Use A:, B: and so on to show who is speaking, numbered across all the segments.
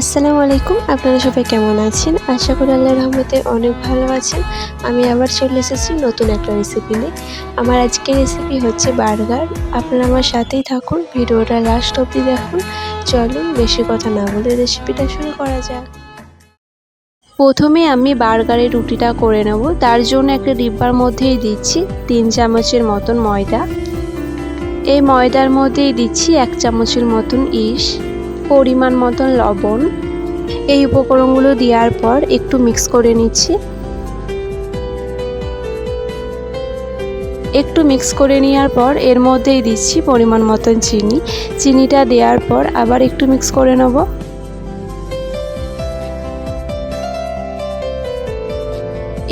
A: আসসালামু আলাইকুম, আপনারা সবাই কেমন আছেন? আশা করি আল্লাহ রহমতে অনেক ভালো আছেন। আমি আবার চলে এসেছি নতুন একটা রেসিপি নিয়ে। আমার আজকের রেসিপি হচ্ছে বার্গার। আপনারা আমার সাথেই থাকুন, ভিডিওটা লাস্ট অবধি দেখুন। চলুন, বেশি কথা না বলে রেসিপিটা শুরু করা যাক। প্রথমে আমি বার্গারের রুটিটা করে নেব। তার জন্য একটা ডিব্বার মধ্যেই দিচ্ছি তিন চামচের মতন ময়দা। এই ময়দার মধ্যেই দিচ্ছি এক চামচের মতন ইস। পরিমাণ মতন লবণ। এই উপকরণগুলো দেওয়ার পর একটু মিক্স করে নিচ্ছি। একটু মিক্স করে নেওয়ার পর এর মধ্যেই দিচ্ছি পরিমাণ মতন চিনি। চিনিটা দেওয়ার পর আবার একটু মিক্স করে নেব।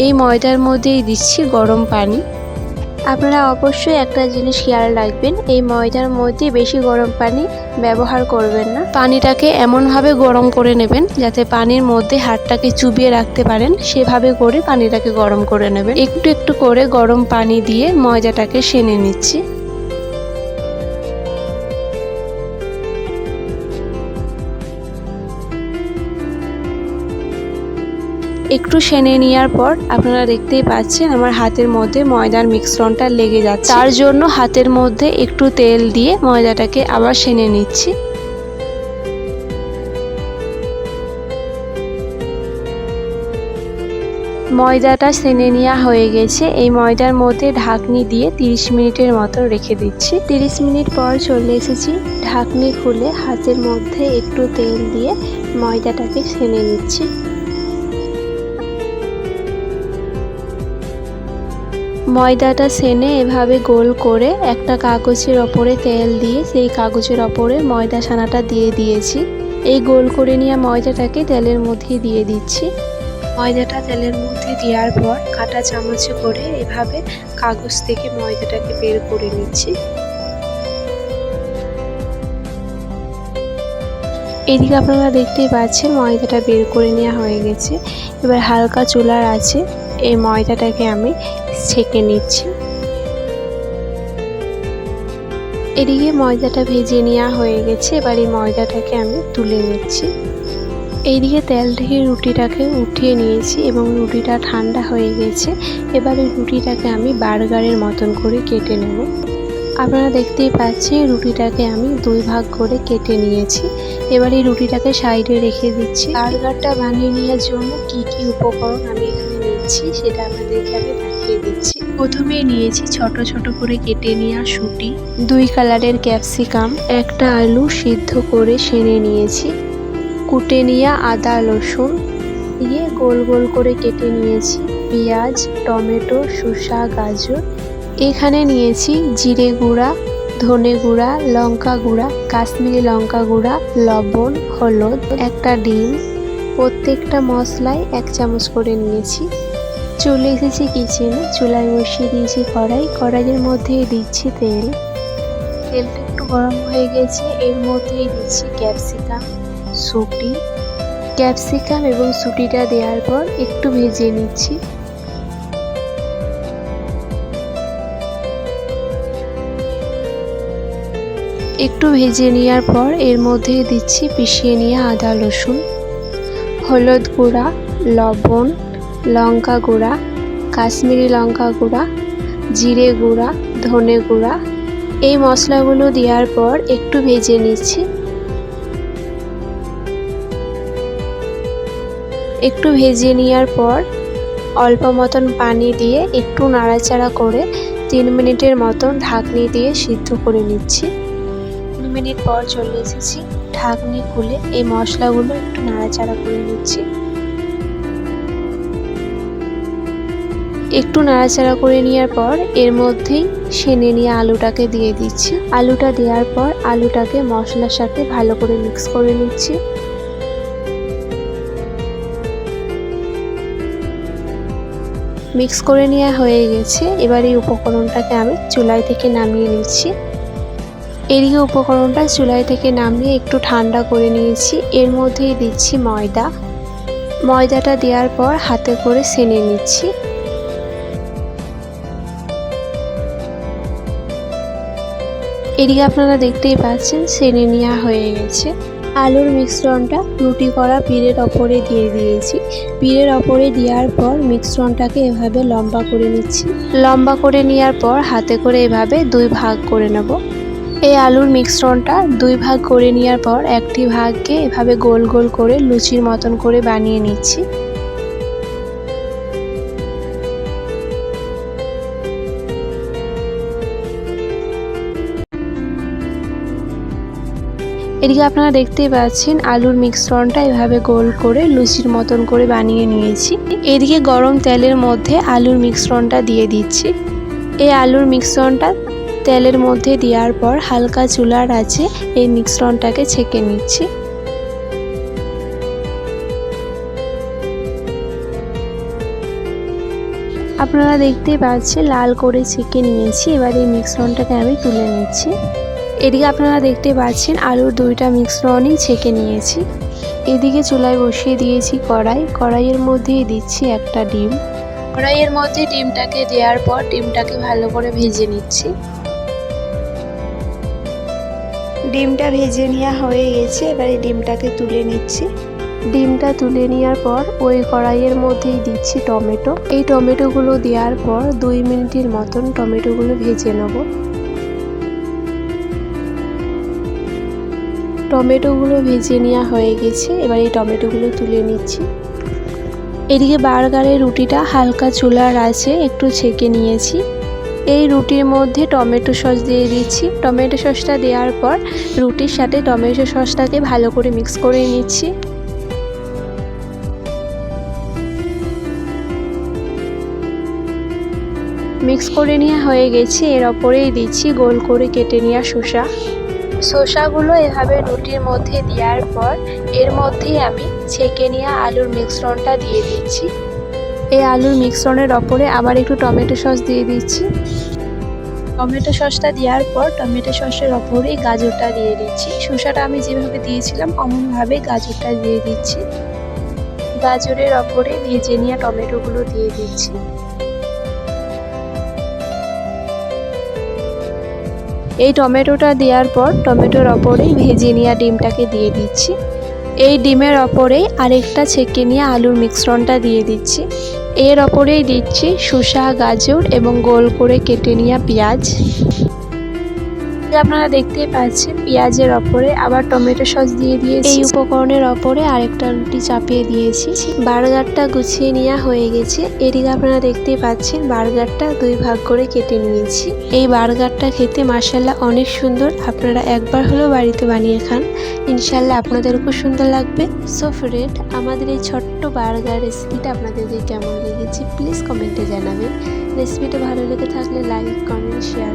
A: এই ময়দার মধ্যেই দিচ্ছি গরম পানি। আপনারা অবশ্যই একটা জিনিস খেয়াল রাখবেন, এই ময়দার মধ্যে বেশি গরম পানি ব্যবহার করবেন না। পানিটাকে এমনভাবে গরম করে নেবেন যাতে পানির মধ্যে হাতটাকে চুবিয়ে রাখতে পারেন। সেভাবে করে পানিটাকে গরম করে নেবেন। একটু একটু করে গরম পানি দিয়ে ময়দাটাকে সেনে নিচ্ছি। একটু সেনে নেওয়ার পর আপনারা দেখতেই পাচ্ছেন আমার হাতের মধ্যে ময়দার মিশ্রণটা লেগে যাচ্ছে। তার জন্য হাতের মধ্যে একটু তেল দিয়ে ময়দাটাকে আবার সেনে নিচ্ছি। ময়দাটা সেনে নেওয়া হয়ে গেছে। এই ময়দার মধ্যে ঢাকনি দিয়ে 30 মিনিটের মতো রেখে দিচ্ছি। 30 মিনিট পর চলে এসেছি ঢাকনি খুলে হাতের মধ্যে একটু তেল দিয়ে ময়দাটাকে সেনে নিচ্ছি। ময়দাটা সেনে এভাবে গোল করে একটা কাগজের ওপরে তেল দিয়ে, সেই কাগজের ওপরে ময়দা ছানাটা দিয়ে দিয়েছি। এই গোল করে নিয়ে ময়দাটাকে তেলের মধ্যে দিয়ে দিচ্ছি। ময়দাটা তেলের মধ্যে দেওয়ার পর কাটা চামচে করে এভাবে কাগজ থেকে ময়দাটাকে বের করে নিচ্ছি। এদিকে আপনারা দেখতেই পাচ্ছেন ময়দাটা বের করে নেওয়া হয়ে গেছে। এবার হালকা চুলার আছে, এই ময়দাটাকে আমি ছেঁকে নিচ্ছি। এদিকে ময়দাটা ভেজে নেওয়া হয়ে গেছে, এবার এই ময়দাটাকে আমি তুলে নিচ্ছি। এইদিকে তেল থেকে রুটিটাকে উঠিয়ে নিয়েছি এবং রুটিটা ঠান্ডা হয়ে গেছে। এবার এই রুটিটাকে আমি বার্গারের মতন করে কেটে নেব। আপনারা দেখতেই পাচ্ছেন রুটিটাকে আমি দুই ভাগ করে কেটে নিয়েছি। এবার এই রুটিটাকে সাইডে রেখে দিচ্ছি। বার্গারটা বানিয়ে নেওয়ার জন্য কি কি উপকরণ আমি এখানে নিচ্ছি সেটা আপনাদেরকে আমি দেখিয়ে দিচ্ছি। প্রথমে নিয়েছি ছোট ছোট করে কেটে নেওয়া শুটি, দুই কালারের ক্যাপসিকাম, একটা আলু সিদ্ধ করে সেনে নিয়েছি, কুটে নেওয়া আদা, রসুন দিয়ে গোল গোল করে কেটে নিয়েছি, পেঁয়াজ, টমেটো, শসা, গাজর এখানে নিয়েছি জিরে গুঁড়া, ধনে গুঁড়া, লঙ্কা গুঁড়া, কাশ্মীরি লঙ্কা গুঁড়া, লবণ, হলুদ, একটা ডিম, প্রত্যেকটা মশলায় এক চামচ করে নিয়েছি। চলে এসেছি কিচেনে চুলায় বসিয়ে দিয়েছি কড়াই। কড়াইয়ের মধ্যে দিচ্ছি তেল। তেলটা একটু গরম হয়ে গেছে, এর মধ্যেই দিচ্ছি ক্যাপসিকাম সুটি। ক্যাপসিকাম এবং সুটিটা দেওয়ার পর একটু ভেজে নিচ্ছি। একটু ভেজে নেওয়ার পর এর মধ্যে দিচ্ছি পিষিয়ে নিয়ে আদা, রসুন, হলুদ গুঁড়া, লবণ, লঙ্কা গুঁড়া, কাশ্মীরি লঙ্কা গুঁড়া, জিরে গুঁড়া, ধনে গুঁড়া। এই মশলাগুলো দেওয়ার পর একটু ভেজে নিচ্ছি। একটু ভেজে নেওয়ার পর অল্প মতন পানি দিয়ে একটু নাড়াচাড়া করে তিন মিনিটের মতন ঢাকনি দিয়ে সিদ্ধ করে নিচ্ছি। মিনিট পর চলে এসেছি ঢাকনি খুলে এই মশলাগুলো একটু নাড়াচাড়া করে নিচ্ছি। একটু নাড়াচাড়া করে নেওয়ার পর এর মধ্যেই সেনে নিয়ে আলুটাকে দিয়ে দিচ্ছি। আলুটা দেওয়ার পর আলুটাকে মশলার সাথে ভালো করে মিক্স করে নিচ্ছি। মিক্স করে নেওয়া হয়ে গেছে। এবার এই উপকরণটাকে আমি চুলাই থেকে নামিয়ে নিচ্ছি। এদিকে উপকরণটা চুলাই থেকে নামিয়ে একটু ঠান্ডা করে নিয়েছি। এর মধ্যেই দিচ্ছি ময়দা। ময়দাটা দেওয়ার পর হাতে করে সেনে নিচ্ছি। এদিকে আপনারা দেখতেই পাচ্ছেন, সেনে নেওয়া হয়ে গেছে। আলুর মিশ্রণটা রুটি করা পিড়ের ওপরে দিয়ে দিয়েছি। পিড়ের ওপরে দেওয়ার পর মিশ্রণটাকে এভাবে লম্বা করে নিচ্ছি। লম্বা করে নেওয়ার পর হাতে করে এভাবে দুই ভাগ করে নেব। এই আলুর মিশ্রণটা দুই ভাগ করে নেওয়ার পর একটি ভাগকে এভাবে গোল গোল করে লুচির মতন করে বানিয়ে নিচ্ছি। এদিকে আপনারা দেখতেই পাচ্ছেন আলুর মিশ্রণটা এভাবে গোল করে লুচির মতন করে বানিয়ে নিয়েছি। এদিকে গরম তেলের মধ্যে আলুর মিশ্রণটা দিয়ে দিচ্ছি। এই আলুর মিশ্রণটা তেলের মধ্যে দেওয়ার পর হালকা চুলার আছে এই মিশ্রণটাকে ছেঁকে নিচ্ছি। আপনারা দেখতেই পাচ্ছেন, লাল করে ছেঁকে নিয়েছি। এবার এই মিশ্রণটাকে আমি তুলে নিচ্ছি। এদিকে আপনারা দেখতে পাচ্ছেন, আলুর দুইটা মিশ্রণই ছেঁকে নিয়েছি। এদিকে চুলায় বসিয়ে দিয়েছি কড়াই। কড়াইয়ের মধ্যেই দিচ্ছি একটা ডিম। কড়াইয়ের মধ্যে ডিমটাকে দেওয়ার পর ডিমটাকে ভালো করে ভেজে নিচ্ছি। ডিমটা ভেজে নেওয়া হয়ে গেছে, এবার ডিমটাকে তুলে নিচ্ছি। ডিমটা তুলে নেওয়ার পর ওই কড়াইয়ের মধ্যেই দিচ্ছি টমেটো। এই টমেটোগুলো দেওয়ার পর দুই মিনিটের মতন টমেটোগুলো ভেজে নেব। টমেটোগুলো ভেজে নেওয়া হয়ে গেছে, এবার এই টমেটোগুলো তুলে নিচ্ছি। এদিকে বার্গারের রুটিটা হালকা চুলার আছে একটু ছেঁকে নিয়েছি। এই রুটির মধ্যে টমেটো সস দিয়ে দিচ্ছি। টমেটো সসটা দেওয়ার পর রুটির সাথে টমেটো সসটাকে ভালো করে মিক্স করে নিচ্ছি। মিক্স করে নেওয়া হয়ে গেছে। এর ওপরেই দিচ্ছি গোল করে কেটে নেওয়া শসা। শসাগুলো এভাবে রুটির মধ্যে দেওয়ার পর এর মধ্যে আমি ছেঁকে নেওয়া আলুর মিশ্রণটা দিয়ে দিচ্ছি। এই আলুর মিশ্রণের ওপরে আবার একটু টমেটো সস দিয়ে দিচ্ছি। টমেটো সসটা দেওয়ার পর টমেটো সসের ওপরেই গাজরটা দিয়ে দিচ্ছি। শসাটা আমি যেভাবে দিয়েছিলাম অমনভাবে গাজরটা দিয়ে দিচ্ছি। গাজরের ওপরে ভেজে নেওয়া টমেটোগুলো দিয়ে দিচ্ছি। এই টমেটোটা দেওয়ার পর টমেটোর ওপরেই ভেজে নেওয়া ডিমটাকে দিয়ে দিচ্ছি। এই ডিমের ওপরেই আরেকটা ছেঁকে নিয়ে আলুর মিশ্রণটা দিয়ে দিচ্ছি। এর ওপরেই দিচ্ছি শসা গাজর এবং গোল করে কেটে নেওয়া পেঁয়াজ। আপনারা দেখতেই পাচ্ছেন, পেঁয়াজের ওপরে আবার টমেটো সস দিয়ে দিয়েছি। এই উপকরণের ওপরে আরেকটা রুটি চাপিয়ে দিয়েছি। বার্গারটা গুছিয়ে নেওয়া হয়ে গেছে। এদিকে আপনারা দেখতেই পাচ্ছেন, বার্গারটা দুই ভাগ করে কেটে নিয়েছি। এই বার্গারটা খেতে মাসাল্লাহ অনেক সুন্দর। আপনারা একবার হলেও বাড়িতে বানিয়ে খান। ইনশাল্লাহ আপনাদের খুব সুন্দর লাগবে। সো ফ্রেন্ড আমাদের এই ছোট্ট বার্গার রেসিপিটা আপনাদেরকে কেমন লেগেছে প্লিজ কমেন্টে জানাবেন। রেসিপিটা ভালো লেগে থাকলে লাইক কমেন্ট শেয়ার